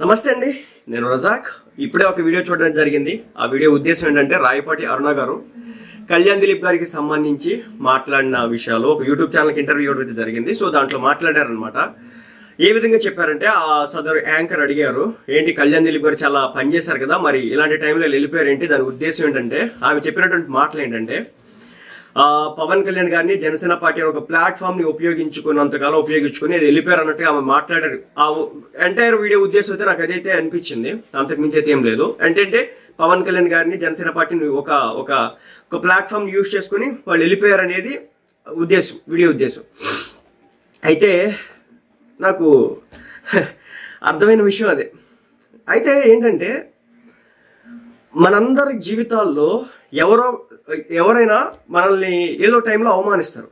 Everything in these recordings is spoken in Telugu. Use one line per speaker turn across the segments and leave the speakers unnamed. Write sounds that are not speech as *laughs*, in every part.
నమస్తే అండి నేను రజాక్. ఇప్పుడే ఒక వీడియో చూడడం జరిగింది. ఆ వీడియో ఉద్దేశం ఏంటంటే రాయపాటి అరుణ గారు కళ్యాణ్ దిలీప్ గారికి సంబంధించి మాట్లాడిన విషయాలు. ఒక యూట్యూబ్ ఛానల్కి ఇంటర్వ్యూ ఇవ్వడం జరిగింది. సో దాంట్లో మాట్లాడారనమాట ఏ విధంగా చెప్పారంటే ఆ సదరు యాంకర్ అడిగారు ఏంటి కళ్యాణ్ దిలీప్ గారు చాలా పనిచేశారు కదా మరి ఇలాంటి టైంలో వెళ్ళిపోయారు ఏంటి దాని ఉద్దేశం ఏంటంటే ఆమె చెప్పినటువంటి మాటలు ఏంటంటే పవన్ కళ్యాణ్ గారిని జనసేన పార్టీ ఒక ప్లాట్ఫామ్ని ఉపయోగించుకున్నంతకాలం ఉపయోగించుకుని అది వెళ్ళిపోయారు అన్నట్టుగా ఆమె మాట్లాడారు. ఆ ఎంటైర్ వీడియో ఉద్దేశం అయితే నాకు అదైతే అనిపించింది. అంతకు మించి అయితే ఏం లేదు. ఏంటంటే పవన్ కళ్యాణ్ గారిని జనసేన పార్టీని ఒక ఒక ఒక ప్లాట్ఫామ్ యూజ్ చేసుకుని వాళ్ళు వెళ్ళిపోయారు అనేది ఉద్దేశం వీడియో ఉద్దేశం. అయితే నాకు *laughs* అర్థమైన విషయం అదే. అయితే ఏంటంటే మనందరి జీవితాల్లో ఎవరో ఎవరైనా మనల్ని ఏదో టైంలో అవమానిస్తారు.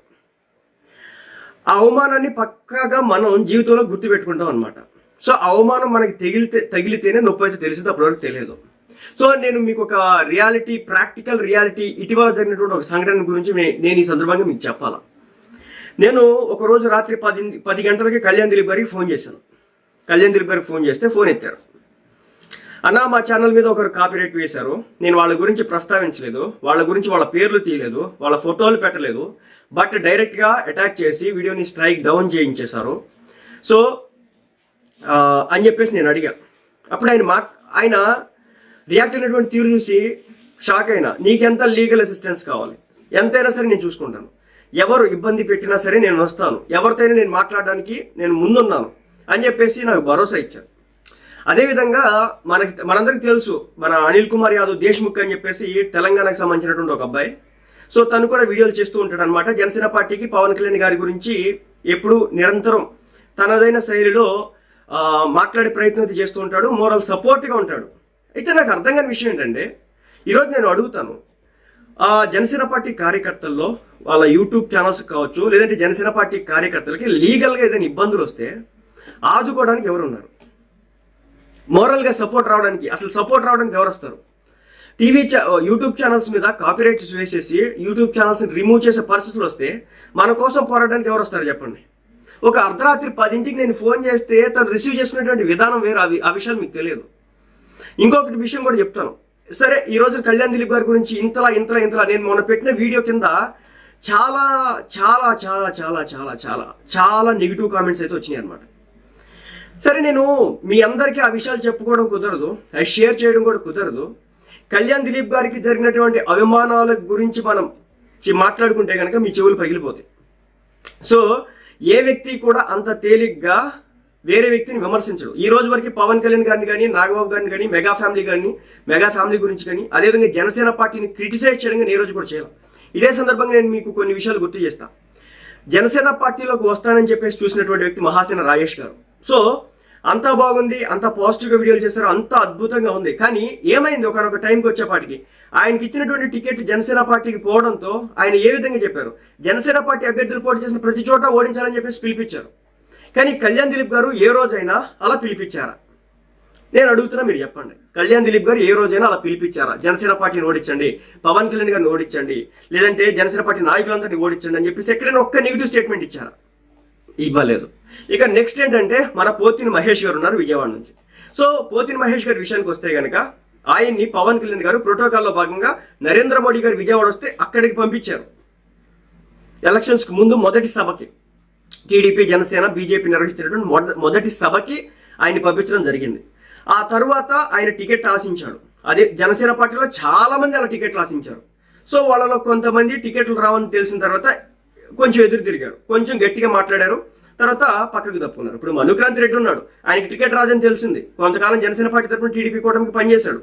ఆ అవమానాన్ని పక్కాగా మనం జీవితంలో గుర్తుపెట్టుకుంటాం అనమాట సో అవమానం మనకి తగిలితే తగిలితేనే నొప్పి అయితే తెలిసింది అప్పటివరకు తెలియదు. సో నేను మీకు ఒక రియాలిటీ ప్రాక్టికల్ రియాలిటీ ఇటీవల జరిగినటువంటి ఒక సంఘటన గురించి నేను ఈ సందర్భంగా మీకు చెప్పాలా. నేను ఒకరోజు రాత్రి పది పది గంటలకి కళ్యాణ్ దిలీప్ గారికి ఫోన్ చేశాను. కళ్యాణ్ దిలీప్ గారికి ఫోన్ చేస్తే ఫోన్ ఎత్తారు అన్న మా ఛానల్ మీద ఒకరు కాపీరైట్ వేశారు. నేను వాళ్ళ గురించి ప్రస్తావించలేదు. వాళ్ళ గురించి వాళ్ళ పేర్లు తీయలేదు. వాళ్ళ ఫోటోలు పెట్టలేదు. బట్ డైరెక్ట్గా అటాక్ చేసి వీడియోని స్ట్రైక్ డౌన్ చేయించేశారు. సో అని చెప్పేసి నేను అడిగా. అప్పుడు ఆయన మా ఆయన రియాక్ట్ అయినటువంటి తీరు చూసి షాక్ అయినా. నీకెంత లీగల్ అసిస్టెన్స్ కావాలి? ఎంతైనా సరే నేను చూసుకుంటాను. ఎవరు ఇబ్బంది పెట్టినా సరే నేను వస్తాను. ఎవరితోనే నేను మాట్లాడడానికి నేను ముందున్నాను. అని చెప్పేసి నాకు భరోసా ఇచ్చారు. అదేవిధంగా మనకి మనందరికీ తెలుసు మన అనిల్ కుమార్ యాదవ్ దేశ్ముఖ్ అని చెప్పేసి తెలంగాణకు సంబంధించినటువంటి ఒక అబ్బాయి. సో తను కూడా వీడియోలు చేస్తూ ఉంటాడు అనమాట జనసేన పార్టీకి పవన్ కళ్యాణ్ గారి గురించి ఎప్పుడు నిరంతరం తనదైన శైలిలో మాట్లాడే ప్రయత్నం అయితే చేస్తూ ఉంటాడు మోరల్ సపోర్ట్గా ఉంటాడు. అయితే నాకు అర్థం కాని విషయం ఏంటంటే ఈరోజు నేను అడుగుతాను ఆ జనసేన పార్టీ కార్యకర్తల్లో వాళ్ళ యూట్యూబ్ ఛానల్స్ కావచ్చు లేదంటే జనసేన పార్టీ కార్యకర్తలకి లీగల్గా ఏదైనా ఇబ్బందులు వస్తే ఆదుకోవడానికి ఎవరున్నారు? మోరల్గా సపోర్ట్ రావడానికి అసలు సపోర్ట్ రావడానికి ఎవరు వస్తారు? టీవీ యూట్యూబ్ ఛానల్స్ మీద కాపీరైట్స్ వేసేసి యూట్యూబ్ ఛానల్స్ని రిమూవ్ చేసే పరిస్థితులు వస్తే మన కోసం పోరాడడానికి ఎవరు వస్తారు చెప్పండి? ఒక అర్ధరాత్రి పదింటికి నేను ఫోన్ చేస్తే తను రిసీవ్ చేసుకునేటువంటి విధానం వేరు అవి ఆ విషయాలు మీకు తెలియదు. ఇంకొకటి విషయం కూడా చెప్తాను. సరే ఈ రోజు కళ్యాణ్ దిలీప్ గారి గురించి ఇంతలా ఇంతలా ఇంతలా నేను మొన్న పెట్టిన వీడియో కింద చాలా చాలా చాలా చాలా చాలా చాలా చాలా నెగిటివ్ కామెంట్స్ అయితే వచ్చినాయి అనమాట సరే నేను మీ అందరికీ ఆ విషయాలు చెప్పుకోవడం కుదరదు. అవి షేర్ చేయడం కూడా కుదరదు. కళ్యాణ్ దిలీప్ గారికి జరిగినటువంటి అవమానాల గురించి మనం మాట్లాడుకుంటే కనుక మీ చెవులు పగిలిపోతాయి. సో ఏ వ్యక్తి కూడా అంత తేలిగ్గా వేరే వ్యక్తిని విమర్శించడు. ఈ రోజు వరకు పవన్ కళ్యాణ్ గారిని కానీ నాగబాబు గారిని కానీ మెగా ఫ్యామిలీ కానీ మెగా ఫ్యామిలీ గురించి కానీ అదేవిధంగా జనసేన పార్టీని క్రిటిసైజ్ చేయడం కానీ ఏ రోజు కూడా చేయాలి ఇదే సందర్భంగా నేను మీకు కొన్ని విషయాలు గుర్తు చేస్తాను జనసేన పార్టీలోకి వస్తానని చెప్పేసి చూసినటువంటి వ్యక్తి మహాసేన రాజేష్ గారు. సో అంతా బాగుంది అంత పాజిటివ్గా వీడియోలు చేశారు అంత అద్భుతంగా ఉంది. కానీ ఏమైంది ఒకనొక టైంకి వచ్చేపాటికి? ఆయనకి ఇచ్చినటువంటి టికెట్ జనసేన పార్టీకి పోవడంతో ఆయన ఏ విధంగా చెప్పారు? జనసేన పార్టీ అభ్యర్థులు పోటీ చేసిన ప్రతి చోట ఓడించాలని చెప్పేసి పిలిపించారు. కానీ కళ్యాణ్ దిలీప్ గారు ఏ రోజైనా అలా పిలిపించారా? నేను అడుగుతున్నా మీరు చెప్పండి. కళ్యాణ్ దిలీప్ గారు ఏ రోజైనా అలా పిలిపించారా? జనసేన పార్టీని ఓడించండి పవన్ కళ్యాణ్ గారిని ఓడించండి లేదంటే జనసేన పార్టీ నాయకులందరినీ ఓడించండి అని చెప్పేసి ఎక్కడైనా ఒక్క నెగిటివ్ స్టేట్మెంట్ ఇచ్చారా? ఇవ్వలేదు. ఇక నెక్స్ట్ ఏంటంటే మన పోతిని మహేష్ గారు ఉన్నారు విజయవాడ నుంచి. సో పోతిని మహేష్ గారి విషయానికి వస్తే గనక ఆయన్ని పవన్ కళ్యాణ్ గారు ప్రోటోకాల్లో భాగంగా నరేంద్ర మోడీ గారు విజయవాడ వస్తే అక్కడికి పంపించారు. ఎలక్షన్స్కి ముందు మొదటి సభకి టీడీపీ జనసేన బీజేపీ నిర్వహించినటువంటి మొదటి సభకి ఆయన పంపించడం జరిగింది. ఆ తరువాత ఆయన టికెట్ ఆశించాడు. అదే జనసేన పార్టీలో చాలా మంది అలా టికెట్లు ఆశించారు. సో వాళ్ళలో కొంతమంది టికెట్లు రావని తెలిసిన తర్వాత కొంచెం ఎదురు తిరిగారు. కొంచెం గట్టిగా మాట్లాడారు. తర్వాత పక్కకు తప్పుకున్నారు. ఇప్పుడు మనుక్రాంతి రెడ్డి ఉన్నాడు. ఆయనకి టికెట్ రాదని తెలిసింది. కొంతకాలం జనసేన పార్టీ తరఫున టీడీపీ కూటమికి పనిచేశాడు.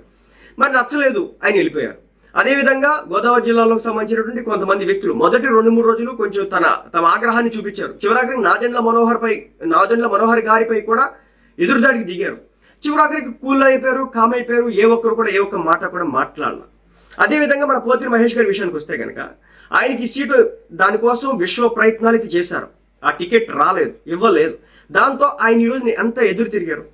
మరి నచ్చలేదు. ఆయన వెళ్ళిపోయారు. అదేవిధంగా గోదావరి జిల్లాలోకి సంబంధించినటువంటి కొంతమంది వ్యక్తులు మొదటి రెండు మూడు రోజులు కొంచెం తన తమ ఆగ్రహాన్ని చూపించారు. చివరాఖరికి నాదెండ్ల మనోహర్ పై నాదెండ్ల మనోహర్ గారిపై కూడా ఎదురుదాడికి దిగారు. చివరాఖరికి కూల్ అయిపోయారు కామ్ అయిపోయారు. ఏ ఒక్కరు కూడా ఏ ఒక్క మాట కూడా మాట్లాడాల. అదేవిధంగా మన పోతిరి మహేష్ గారి విషయానికి వస్తే కనుక ఆయనకి సీటు దానికోసం విశ్వ ప్రయత్నాలు అయితే చేశారు. ఆ టికెట్ రాలేదు ఇవ్వలేదు. దాంతో ఆయన ఈరోజు ఎంత ఎదురు తిరిగారు.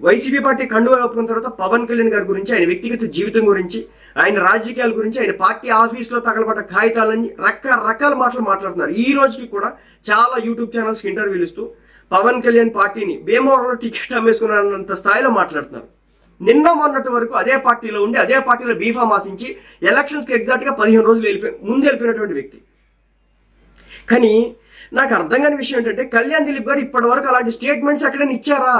వైసీపీ పార్టీ కండువా ఒప్పుకున్న తర్వాత పవన్ కళ్యాణ్ గారి గురించి ఆయన వ్యక్తిగత జీవితం గురించి ఆయన రాజకీయాల గురించి ఆయన పార్టీ ఆఫీస్లో తగలబడ్డ కాగితాలని రకరకాల మాటలు మాట్లాడుతున్నారు. ఈ రోజుకి కూడా చాలా యూట్యూబ్ ఛానల్స్కి ఇంటర్వ్యూలు ఇస్తూ పవన్ కళ్యాణ్ పార్టీని భీమవరంలో టికెట్ అమ్మేసుకున్నంత స్థాయిలో మాట్లాడుతున్నారు. నిన్న మొన్నటి వరకు అదే పార్టీలో ఉండి అదే పార్టీలో బీఫామ్ ఆశించి ఎలక్షన్స్కి ఎగ్జాక్ట్గా పదిహేను రోజులు వెళ్ళిపోయి ముందు వెళ్ళిపోయినటువంటి వ్యక్తి. కానీ నాకు అర్థం కాని విషయం ఏంటంటే కళ్యాణ్ దిలీప్ గారు ఇప్పటి వరకు అలాంటి స్టేట్మెంట్స్ ఎక్కడైనా ఇచ్చారా?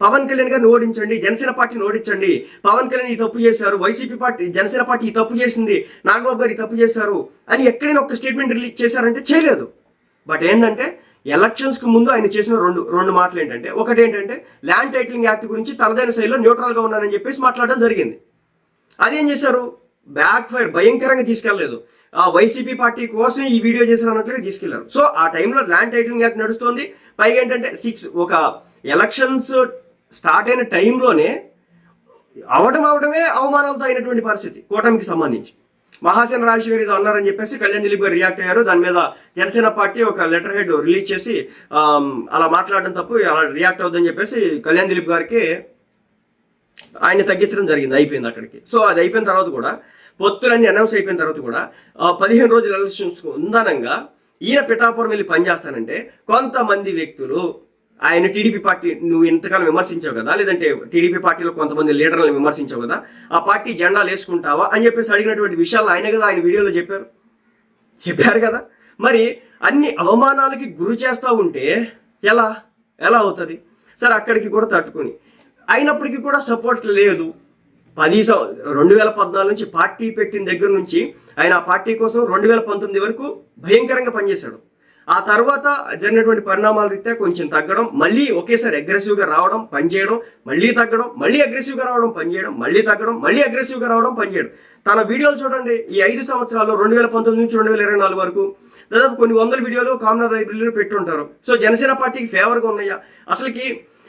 పవన్ కళ్యాణ్ గారిని ఓడించండి జనసేన పార్టీని ఓడించండి. పవన్ కళ్యాణ్ ఈ తప్పు చేశారు వైసీపీ పార్టీ జనసేన పార్టీ ఈ తప్పు చేసింది నాగబాబు గారు ఈ తప్పు చేశారు అని ఎక్కడైనా ఒక స్టేట్మెంట్ రిలీజ్ చేశారంటే చేయలేదు. బట్ ఏంటంటే ఎలక్షన్స్కి ముందు ఆయన చేసిన రెండు రెండు మాటలు ఏంటంటే ఒకటి ఏంటంటే ల్యాండ్ టైటిలింగ్ యాక్ట్ గురించి తనదైన శైలిలో న్యూట్రల్గా ఉన్నానని చెప్పేసి మాట్లాడడం జరిగింది. అదేం చేశారు? బ్యాక్ ఫైర్ భయంకరంగా తీసుకెళ్ళలేదు ఆ వైసీపీ పార్టీ కోసం ఈ వీడియో చేశారు అన్నట్లుగా తీసుకెళ్ళారు. సో ఆ టైంలో ల్యాండ్ టైటిలింగ్ యాక్ట్ నడుస్తుంది. పైగా ఏంటంటే సిక్స్ ఒక ఎలక్షన్స్ స్టార్ట్ అయిన టైంలోనే అవడం అవడమే అవమానాలతో అయినటువంటి పరిస్థితి కూటమికి సంబంధించి. మహాసేన రాజశేఖర్ ఇది అన్నారని చెప్పేసి కళ్యాణ్ దిలీప్ గారు రియాక్ట్ అయ్యారు. దాని మీద జనసేన పార్టీ ఒక లెటర్ హెడ్ రిలీజ్ చేసి అలా మాట్లాడడం తప్పు అలా రియాక్ట్ అవుద్దని చెప్పేసి కళ్యాణ్ దిలీప్ గారికి ఆయన తగ్గించడం జరిగింది అయిపోయింది అక్కడికి. సో అది అయిపోయిన తర్వాత కూడా పొత్తులన్నీ అనౌన్స్ అయిపోయిన తర్వాత కూడా పదిహేను రోజుల ఎలక్షన్స్ ఉందనంగా ఈయన పిఠాపురం వెళ్ళి పనిచేస్తానంటే కొంతమంది వ్యక్తులు ఆయన టీడీపీ పార్టీ నువ్వు ఇంతకాలం విమర్శించావు కదా లేదంటే టీడీపీ పార్టీలో కొంతమంది లీడర్లను విమర్శించావు కదా ఆ పార్టీ జెండాలు వేసుకుంటావా అని చెప్పేసి అడిగినటువంటి విషయాలు ఆయన కదా ఆయన వీడియోలో చెప్పారు. చెప్పారు కదా. మరి అన్ని అవమానాలకి గురి చేస్తూ ఉంటే ఎలా? ఎలా అవుతుంది? సరే అక్కడికి కూడా తట్టుకుని. అయినప్పటికీ కూడా సపోర్ట్ లేదు. పది రెండు వేల పద్నాలుగు నుంచి పార్టీ పెట్టిన దగ్గర నుంచి ఆయన ఆ పార్టీ కోసం రెండు వేల పంతొమ్మిది వరకు భయంకరంగా పనిచేశాడు. ఆ తర్వాత జరిగినటువంటి పరిణామాల రీత్యా కొంచెం తగ్గడం మళ్ళీ ఒకేసారి అగ్రెసివ్గా రావడం పనిచేయడం మళ్ళీ తగ్గడం మళ్ళీ అగ్రెసివ్గా రావడం పనిచేయడం మళ్ళీ తగ్గడం మళ్ళీ అగ్రెసివ్గా రావడం పనిచేయడం. తన వీడియోలు చూడండి ఈ ఐదు సంవత్సరాలు రెండు వేల పంతొమ్మిది నుంచి రెండు వేల ఇరవై నాలుగు వరకు దాదాపు కొన్ని వందల వీడియోలు కామనర్ లైబ్రరీలో పెట్టుంటారు. సో జనసేన పార్టీకి ఫేవర్గా ఉన్నాయా? అసలుకి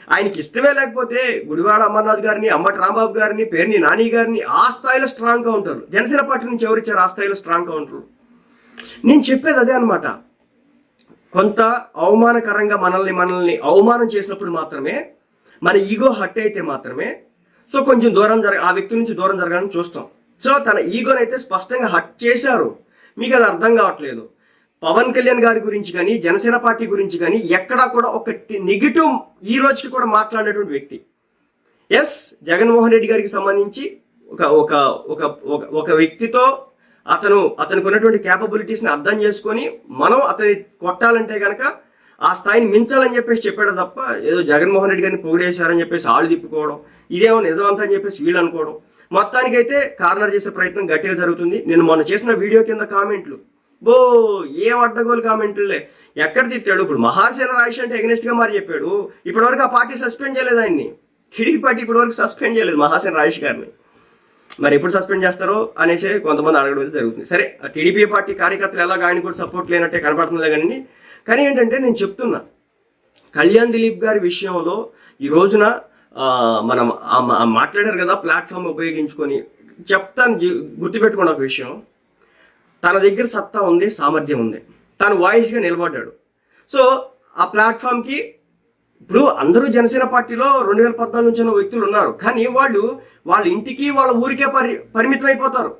ఆయనకి ఇష్టమే లేకపోతే గుడివాడ అమర్నాథ్ గారిని అమ్మటి రాంబాబు గారిని పేర్ని నాని గారిని ఆ స్థాయిలో స్ట్రాంగ్గా ఉంటారు. జనసేన పార్టీ నుంచి ఎవరిచ్చారు ఆ స్థాయిలో స్ట్రాంగ్గా ఉంటారు? నేను చెప్పేది అదే అనమాట కొంత అవమానకరంగా మనల్ని మనల్ని అవమానం చేసినప్పుడు మాత్రమే మన ఈగో హట్ అయితే మాత్రమే సో కొంచెం దూరం జరగ ఆ వ్యక్తి నుంచి దూరం జరగాలని చూస్తాం. సో తన ఈగోనైతే అయితే స్పష్టంగా హట్ చేశారు. మీకు అది అర్థం కావట్లేదు. పవన్ కళ్యాణ్ గారి గురించి కానీ జనసేన పార్టీ గురించి కానీ ఎక్కడా కూడా ఒక నెగిటివ్ ఈ రోజుకి కూడా మాట్లాడేటువంటి వ్యక్తి. ఎస్ జగన్మోహన్ రెడ్డి గారికి సంబంధించి ఒక ఒక ఒక ఒక- ఒక వ్యక్తితో అతను అతనికి ఉన్నటువంటి క్యాపబిలిటీస్ని అర్థం చేసుకొని మనం అతని కొట్టాలంటే కనుక ఆ స్థాయిని మించాలని చెప్పేసి చెప్పాడు తప్ప ఏదో జగన్మోహన్ రెడ్డి గారిని పొగిడేశారని చెప్పేసి ఆళ్ళు తిప్పుకోవడం ఇదేమో నిజమంతా అని చెప్పేసి వీళ్ళు అనుకోవడం. మొత్తానికైతే కార్నర్ చేసే ప్రయత్నం గట్టిగా జరుగుతుంది. నేను మొన్న చేసిన వీడియో కింద కామెంట్లు బో ఏం అడ్డగోలు కామెంట్లే. ఎక్కడ తిట్టాడు? ఇప్పుడు మహాసేన రాయిష్ అంటే against గా మరి చెప్పాడు. ఇప్పటివరకు ఆ పార్టీ సస్పెండ్ చేయలేదు ఆయన్ని. టీడీపీ పార్టీ ఇప్పటివరకు సస్పెండ్ చేయలేదు మహాసేన రాయిష్ గారిని. మరి ఎప్పుడు సస్పెండ్ చేస్తారో అనేసి కొంతమంది అడగడం జరుగుతుంది. సరే టీడీపీ పార్టీ కార్యకర్తలు ఎలాగ ఆయన కూడా సపోర్ట్ లేనట్టే కనపడుతుంది కానీ కానీ ఏంటంటే నేను చెప్తున్నా కళ్యాణ్ దిలీప్ గారి విషయంలో ఈ రోజున మనం మాట్లాడారు కదా ప్లాట్ఫామ్ ఉపయోగించుకొని. చెప్తాను గుర్తుపెట్టుకున్న ఒక విషయం. తన దగ్గర సత్తా ఉంది సామర్థ్యం ఉంది. తను వాయిస్గా నిలబడ్డాడు. సో ఆ ప్లాట్ఫామ్కి ఇప్పుడు అందరూ జనసేన పార్టీలో రెండు వేల పద్నాలుగు నుంచి ఉన్న వ్యక్తులు ఉన్నారు. కానీ వాళ్ళు వాళ్ళ ఇంటికి వాళ్ళ ఊరికే పరి పరిమితం అయిపోతారు.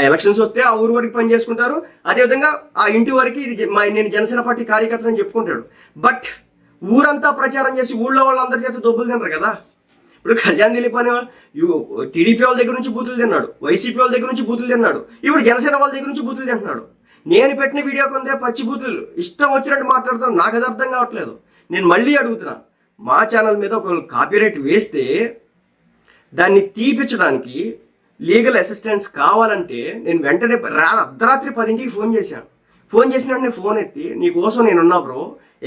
ఎలక్షన్స్ వస్తే ఆ ఊరు వరకు పని చేసుకుంటారు. అదేవిధంగా ఆ ఇంటి వరకు ఇది మా- నేను జనసేన పార్టీ కార్యకర్తని చెప్పుకుంటాడు. బట్ ఊరంతా ప్రచారం చేసి ఊళ్ళో వాళ్ళందరి చేత దొబ్బులు తింటారు కదా. ఇప్పుడు కళ్యాణ్ దిలీప్ అనే టీడీపీ వాళ్ళ దగ్గర నుంచి బూతులు తిన్నాడు వైసీపీ వాళ్ళ దగ్గర నుంచి బూతులు తిన్నాడు ఇప్పుడు జనసేన వాళ్ళ దగ్గర నుంచి బూతులు తింటున్నాడు. నేను పెట్టిన వీడియో కొందే పచ్చి బూతులు. ఇష్టం వచ్చినట్టు మాట్లాడతాను నాకు అది అర్థం కావట్లేదు. నేను మళ్ళీ అడుగుతున్నాను మా ఛానల్ మీద ఒక కాపీరైట్ వేస్తే దాన్ని తీపిచ్చడానికి లీగల్ అసిస్టెన్స్ కావాలంటే నేను వెంటనే రా అర్ధరాత్రి పదింటికి ఫోన్ చేశాను. ఫోన్ చేసిన నేను ఫోన్ ఎత్తి నీ కోసం నేను ఉన్నా బ్రో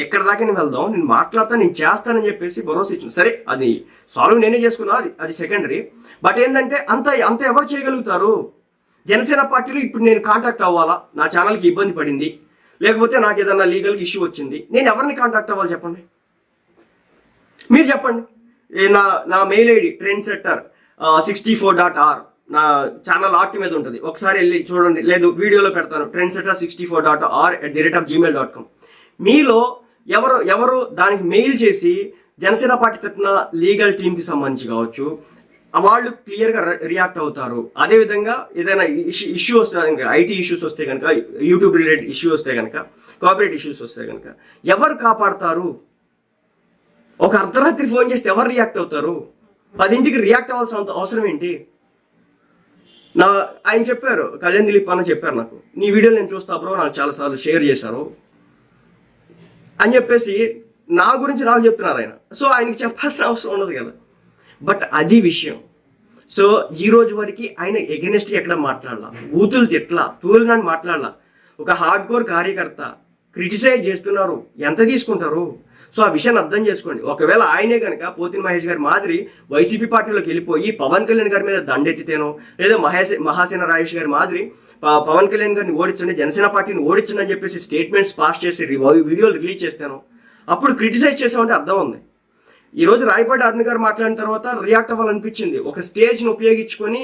ఎక్కడ దాకా నేను వెళ్దాం నేను మాట్లాడతా నేను చేస్తానని చెప్పేసి భరోసా ఇచ్చాను. సరే అది సాల్వ్ నేనే చేసుకున్నా అది అది సెకండరీ బట్ ఏంటంటే అంత అంత ఎవరు చేయగలుగుతారు? జనసేన పార్టీలో ఇప్పుడు నేను కాంటాక్ట్ అవ్వాలా? నా ఛానల్కి ఇబ్బంది పడింది. లేకపోతే నాకు ఏదన్నా లీగల్ ఇష్యూ వచ్చింది. నేను ఎవరిని కాంటాక్ట్ అవ్వాలి చెప్పండి? మీరు చెప్పండి. నా నా mail ID trend setter sixty four dot R నా ఛానల్ ఆర్ట్ మీద ఉంటుంది. ఒకసారి వెళ్ళి చూడండి. లేదు వీడియోలో పెడతాను. Trend setter sixty four dot R at the rate of Gmail dot com మీలో ఎవరు ఎవరు దానికి మెయిల్ చేసి జనసేన పార్టీ తరఫున లీగల్ టీంకి సంబంధించి కావచ్చు వాళ్ళు క్లియర్గా రియాక్ట్ అవుతారు. అదేవిధంగా ఏదైనా ఇష్యూ ఇష్యూ వస్తే కనుక ఐటీ ఇష్యూస్ వస్తే కనుక యూట్యూబ్ రిలేటెడ్ ఇష్యూ వస్తే కనుక కార్పొరేట్ ఇష్యూస్ వస్తే కనుక ఎవరు కాపాడతారు? ఒక అర్ధరాత్రి ఫోన్ చేస్తే ఎవరు రియాక్ట్ అవుతారు? పదింటికి రియాక్ట్ అవ్వాల్సిన అంత అవసరం ఏంటి? నా ఆయన చెప్పారు కళ్యాణ్ దిలీప్ అన్న చెప్పారు నాకు. నీ వీడియోలు నేను చూస్తా బ్రో నాకు చాలాసార్లు షేర్ చేశారు. అని చెప్పేసి నా గురించి నాకు చెప్తున్నారు ఆయన. సో ఆయనకి చెప్పాల్సిన అవసరం ఉండదు కదా. బట్ అది విషయం. సో ఈ రోజు వరకు ఆయన ఎగెనెస్ట్ ఎక్కడ మాట్లాడాల? బూతులు తిట్లా తూలినని మాట్లాడాల? ఒక హార్డ్ కోర్ కార్యకర్త క్రిటిసైజ్ చేస్తున్నారు. ఎంత తీసుకుంటారు? సో ఆ విషయాన్ని అర్థం చేసుకోండి. ఒకవేళ ఆయనే కనుక పోతిన మహేష్ గారి మాదిరి వైసీపీ పార్టీలోకి వెళ్ళిపోయి పవన్ కళ్యాణ్ గారి మీద దండెత్తితేనో లేదా మహేష్ మహాసేన రాజేష్ గారి మాదిరి పవన్ కళ్యాణ్ గారిని ఓడించండి జనసేన పార్టీని ఓడించండి అని చెప్పేసి స్టేట్మెంట్స్ పాస్ చేసి వీడియోలు రిలీజ్ చేస్తాను అప్పుడు క్రిటిసైజ్ చేసామంటే అర్థం ఉంది. ఈ రోజు రాయపాటి అరుణ్ గారు మాట్లాడిన తర్వాత రియాక్ట్ అవ్వాలనిపించింది. ఒక స్టేజ్ని ఉపయోగించుకొని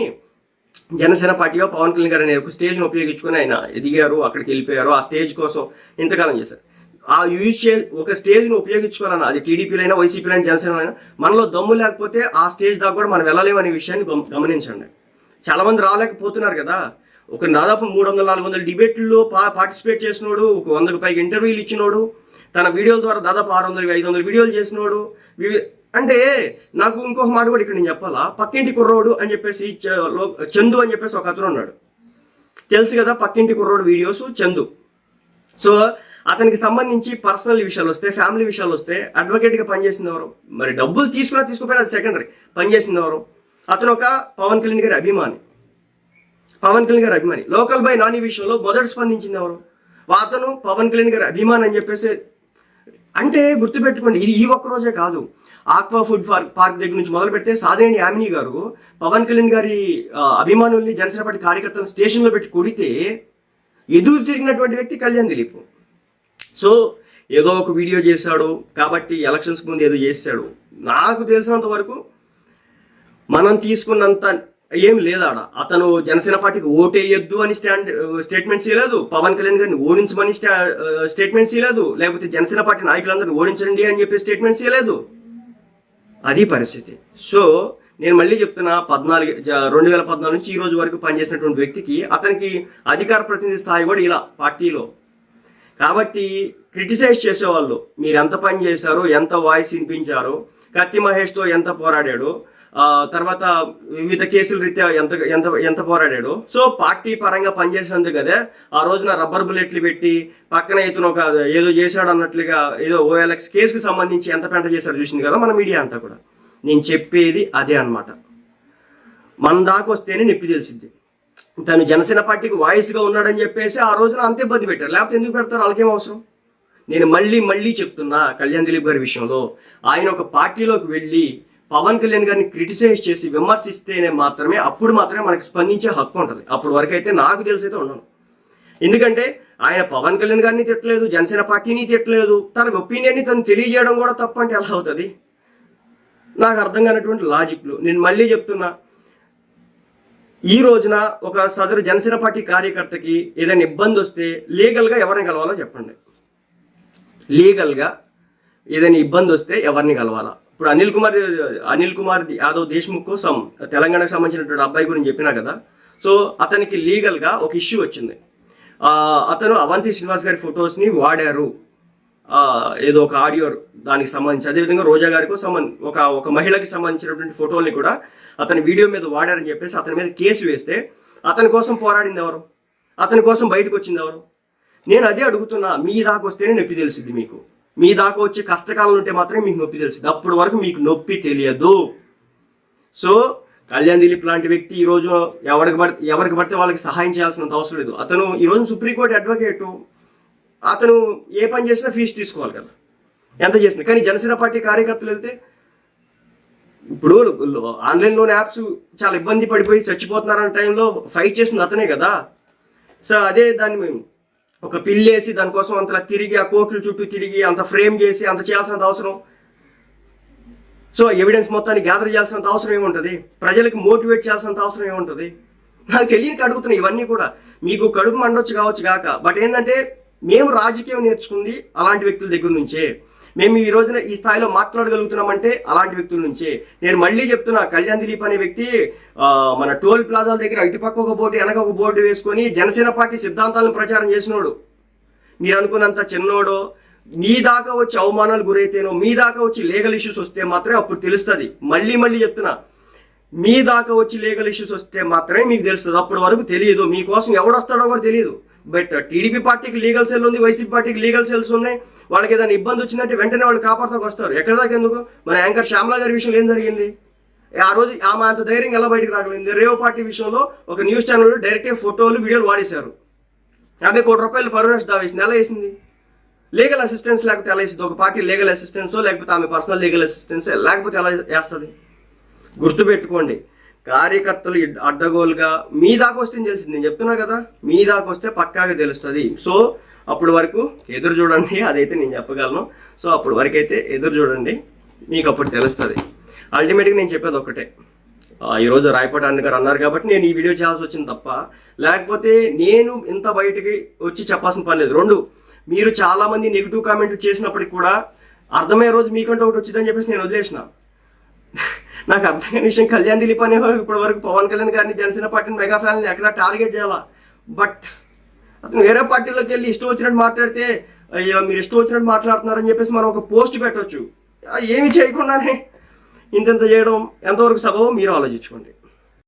జనసేన పార్టీగా పవన్ కళ్యాణ్ గారు అనే ఒక స్టేజ్ని ఉపయోగించుకొని ఆయన ఎదిగారు అక్కడికి వెళ్ళిపోయారు. ఆ స్టేజ్ కోసం ఇంతకాలం చేశారు. ఆ యూజ్ చే ఒక స్టేజ్ని ఉపయోగించుకోవాలన్న అది టీడీపీలో అయినా వైసీపీలో జనసేన అయినా మనలో దమ్ము లేకపోతే ఆ స్టేజ్ దాకా కూడా మనం వెళ్ళలేము అనే విషయాన్ని గమ- గమనించండి. చాలామంది రాలేకపోతున్నారు కదా. ఒక దాదాపు మూడు వందల నాలుగు వందల డిబేట్లో పా పార్టిసిపేట్ చేసినోడు ఒక వందకు పైగా ఇంటర్వ్యూలు ఇచ్చినోడు తన వీడియోల ద్వారా దాదాపు ఆరు వందలు ఐదు వందల వీడియోలు చేసినోడు అంటే నాకు ఇంకొక మాట కూడా ఇక్కడ నేను చెప్పాలా? పక్కింటి కుర్రోడు అని చెప్పేసి లో- చందు అని చెప్పేసి ఒక అతను ఉన్నాడు తెలుసు కదా పక్కింటి కుర్రోడు వీడియోస్ చందు. సో అతనికి సంబంధించి పర్సనల్ విషయాలు వస్తే ఫ్యామిలీ విషయాలు వస్తే అడ్వకేట్గా పనిచేసింది ఎవరు? మరి డబ్బులు తీసుకున్నా తీసుకోపోయినా అది సెకండరీ పనిచేసింది ఎవరు? అతను ఒక పవన్ కళ్యాణ్ గారి అభిమాని. పవన్ కళ్యాణ్ గారి అభిమాని. లోకల్ బై నాని విషయంలో మొదట స్పందించింది ఎవరు? అతను పవన్ కళ్యాణ్ గారి అభిమాని అని చెప్పేసి అంటే గుర్తుపెట్టుకోండి ఇది ఈ ఒక్క రోజే కాదు. ఆక్వా ఫుడ్ పార్క్ పార్క్ దగ్గర నుంచి మొదలు పెడితే సాధినేని యామిని గారు పవన్ కళ్యాణ్ గారి అభిమానుల్ని జనసేన పార్టీ కార్యకర్తలను స్టేషన్లో పెట్టి కొడితే ఎదురు తిరిగినటువంటి వ్యక్తి కళ్యాణ్ దిలీప్. సో ఏదో ఒక వీడియో చేశాడు కాబట్టి ఎలక్షన్స్ ముందు ఏదో చేశాడు. నాకు తెలిసినంత వరకు మనం తీసుకున్నంత ఏం లేదాడ. అతను జనసేన పార్టీకి ఓటేయొద్దు అని స్టాండ్ స్టేట్మెంట్స్ ఇవ్వలేదు పవన్ కళ్యాణ్ గారిని ఓడించమని స్టా స్టేట్మెంట్స్ ఇవ్వలేదు లేకపోతే జనసేన పార్టీ నాయకులందరినీ ఓడించండి అని చెప్పి స్టేట్మెంట్స్ ఇవ్వలేదు అది పరిస్థితి. సో నేను మళ్ళీ చెప్తున్నా పద్నాలుగు రెండు వేల పద్నాలుగు నుంచి ఈ రోజు వరకు పనిచేసినటువంటి వ్యక్తికి అతనికి అధికార ప్రతినిధి స్థాయి కూడా ఇలా పార్టీలో. కాబట్టి క్రిటిసైజ్ చేసేవాళ్ళు మీరు ఎంత పని చేశారు ఎంత వాయిస్ వినిపించారు కత్తి మహేష్తో ఎంత పోరాడాడు తర్వాత వివిధ కేసుల రీత్యా ఎంత ఎంత ఎంత పోరాడాడు. సో పార్టీ పరంగా పనిచేసినందుకు కదా ఆ రోజున రబ్బర్ బుల్లెట్లు పెట్టి పక్కన ఇతను ఒక ఏదో చేశాడు అన్నట్లుగా ఏదో ఓఎల్ఎక్స్ కేసుకు సంబంధించి ఎంత పెంట చేశారు చూసింది కదా మన మీడియా అంతా కూడా. నేను చెప్పేది అదే అన్నమాట. మన దాకా వస్తేనే నొప్పి తెలిసింది తను జనసేన పార్టీకి వాయిస్గా ఉన్నాడని చెప్పేసి ఆ రోజున అంతే ఇబ్బంది పెట్టారు. లేకపోతే ఎందుకు పెడతారు? వాళ్ళకేం అవసరం? నేను మళ్ళీ మళ్ళీ చెప్తున్నా కళ్యాణ్ దిలీప్ గారి విషయంలో. ఆయన ఒక పార్టీలోకి వెళ్ళి పవన్ కళ్యాణ్ గారిని క్రిటిసైజ్ చేసి విమర్శిస్తేనే మాత్రమే అప్పుడు మాత్రమే మనకి స్పందించే హక్కు ఉంటుంది. అప్పుడు వరకు అయితే నాకు తెలిసైతే ఉండను ఎందుకంటే ఆయన పవన్ కళ్యాణ్ గారిని తిట్టలేదు జనసేన పార్టీని తిట్టలేదు. తన ఒపీనియన్ని తను తెలియజేయడం కూడా తప్పంటే అంటే ఎలా అవుతుంది? నాకు అర్థం కానటువంటి లాజిక్లు నేను మళ్ళీ చెప్తున్నా ఈ రోజున ఒక సదరు జనసేన పార్టీ కార్యకర్తకి ఏదైనా ఇబ్బంది వస్తే లీగల్గా ఎవరిని కలవాలో చెప్పండి. లీగల్గా ఏదైనా ఇబ్బంది వస్తే ఎవరిని కలవాలా? ఇప్పుడు అనిల్ కుమార్ అనిల్ కుమార్ యాదవ్ దేశ్ముఖ్ కోసం తెలంగాణకు సంబంధించినటువంటి అబ్బాయి గురించి చెప్పినా కదా? సో అతనికి లీగల్గా ఒక ఇష్యూ వచ్చింది. అతను అవంతి శ్రీనివాస్ గారి ఫొటోస్ని వాడారు. ఏదో ఒక ఆడియో దానికి సంబంధించి. అదేవిధంగా రోజా గారికి సంబంధ ఒక ఒక మహిళకి సంబంధించినటువంటి ఫోటోల్ని కూడా అతని వీడియో మీద వాడారని చెప్పేసి అతని మీద కేసు వేస్తే అతని కోసం పోరాడింది ఎవరు? అతని కోసం బయటకు వచ్చింది ఎవరు? నేను అదే అడుగుతున్నా మీ దాకా వస్తేనే నొప్పి తెలిసింది మీకు. మీ దాకా వచ్చే కష్టకాలం ఉంటే మాత్రమే మీకు నొప్పి తెలిసింది అప్పటి వరకు మీకు నొప్పి తెలియదు. సో కళ్యాణ్ దిలీప్ లాంటి వ్యక్తి ఈరోజు ఎవరికి పడితే ఎవరికి పడితే వాళ్ళకి సహాయం చేయాల్సినంత అవసరం లేదు. అతను ఈరోజు సుప్రీంకోర్టు అడ్వకేటు. అతను ఏ పని చేసినా ఫీజు తీసుకోవాలి కదా. ఎంత చేసినా. కానీ జనసేన పార్టీ కార్యకర్తలు వెళ్తే ఇప్పుడు ఆన్లైన్లోని యాప్స్ చాలా ఇబ్బంది పడిపోయి చచ్చిపోతున్నారన్న టైంలో ఫైట్ చేసింది అతనే కదా. సో అదే దాన్ని మేము ఒక పిల్లేసి దానికోసం అంత తిరిగి ఆ కోర్టుల చుట్టూ తిరిగి అంత ఫ్రేమ్ చేసి అంత చేయాల్సినంత అవసరం. సో ఎవిడెన్స్ మొత్తాన్ని గ్యాదర్ చేయాల్సినంత అవసరం ఏముంటుంది? ప్రజలకు మోటివేట్ చేయాల్సినంత అవసరం ఏముంటుంది? నాకు తెలియక అడుగుతున్నాయి ఇవన్నీ కూడా. మీకు కడుపు మండొచ్చు కావచ్చు కాక. బట్ ఏంటంటే మేము రాజకీయం నేర్చుకుంది అలాంటి వ్యక్తుల దగ్గర నుంచే. మేము ఈ రోజున ఈ స్థాయిలో మాట్లాడగలుగుతున్నామంటే అలాంటి వ్యక్తుల నుంచే. నేను మళ్ళీ చెప్తున్నా కళ్యాణ్ దిలీప్ అనే వ్యక్తి మన టోల్ ప్లాజాల దగ్గర ఇటుపక్క ఒక బోర్డు వెనక ఒక బోర్డు వేసుకొని జనసేన పార్టీ సిద్ధాంతాలను ప్రచారం చేసినోడు. మీరు అనుకున్నంత చిన్నోడో మీ దాకా వచ్చి అవమానాలు గురైతేనో మీ దాకా వచ్చి లీగల్ ఇష్యూస్ వస్తే మాత్రమే అప్పుడు తెలుస్తుంది. మళ్ళీ మళ్ళీ చెప్తున్నా మీ దాకా వచ్చి లీగల్ ఇష్యూస్ వస్తే మాత్రమే మీకు తెలుస్తుంది. అప్పటి వరకు తెలియదు. మీకోసం ఎవడొస్తాడో కూడా తెలియదు. బట్ టీడీపీ పార్టీకి లీగల్ సెల్ ఉంది వైసీపీ పార్టీకి లీగల్ సెల్స్ ఉన్నాయి. వాళ్ళకి ఏదైనా ఇబ్బంది వచ్చిందంటే వెంటనే వాళ్ళు కాపాడుతాకు వస్తారు. ఎక్కడ దాకా ఎందుకు? మన యాంకర్ శ్యామలా గారి విషయంలో ఏం జరిగింది? ఆ రోజు ఆమె అంత ధైర్యం ఎలా బయటకు రాగలింది రేవ్ పార్టీ విషయంలో ఒక న్యూస్ ఛానల్లో డైరెక్ట్గా ఫోటోలు వీడియోలు వాడేశారు. యాభై కోటి రూపాయలు పరుణేష్ దావేసింది ఎలా వేసింది? లీగల్ అసిస్టెన్స్ లేకపోతే ఎలా వేసింది? ఒక పార్టీ లీగల్ అసిస్టెన్సో లేకపోతే ఆమె పర్సనల్ లీగల్ అసిస్టెన్స్ లేకపోతే ఎలా వేస్తుంది? గుర్తుపెట్టుకోండి. కార్యకర్తలు అడ్డగోలుగా మీ దాకా వస్తే తెలిసింది నేను చెప్తున్నా కదా మీ దాకా వస్తే పక్కాగా తెలుస్తుంది. సో అప్పటి వరకు ఎదురు చూడండి అదైతే నేను చెప్పగలను. సో అప్పటి వరకు అయితే ఎదురు చూడండి మీకు అప్పుడు తెలుస్తుంది. అల్టిమేట్గా నేను చెప్పేది ఒకటే ఈరోజు రాయపాటి అన్న గారు అన్నారు కాబట్టి నేను ఈ వీడియో చేయాల్సి వచ్చింది తప్ప లేకపోతే నేను ఇంత బయటికి వచ్చి చెప్పాల్సిన పని లేదు. రెండు మీరు చాలామంది నెగిటివ్ కామెంట్లు చేసినప్పటికి కూడా అర్థమయ్యే రోజు మీకంటే ఒకటి వచ్చిందని చెప్పేసి నేను వదిలేసిన. నాకు అర్థం కాని విషయం కళ్యాణ్ దిలీప్ అనే ఇప్పటి వరకు పవన్ కళ్యాణ్ గారిని జనసేన పార్టీని మెగా ఫ్యాన్ ఎక్కడ టార్గెట్ చేయాలా. బట్ అతను వేరే పార్టీలోకి వెళ్ళి ఇష్టం వచ్చినట్టు మాట్లాడితే మీరు ఇష్టం వచ్చినట్టు మాట్లాడుతున్నారని చెప్పేసి మనం ఒక పోస్ట్ పెట్టవచ్చు ఏమి చేయకుండానే ఇంతెంత చేయడం ఎంతవరకు సబబో మీరు ఆలోచించుకోండి.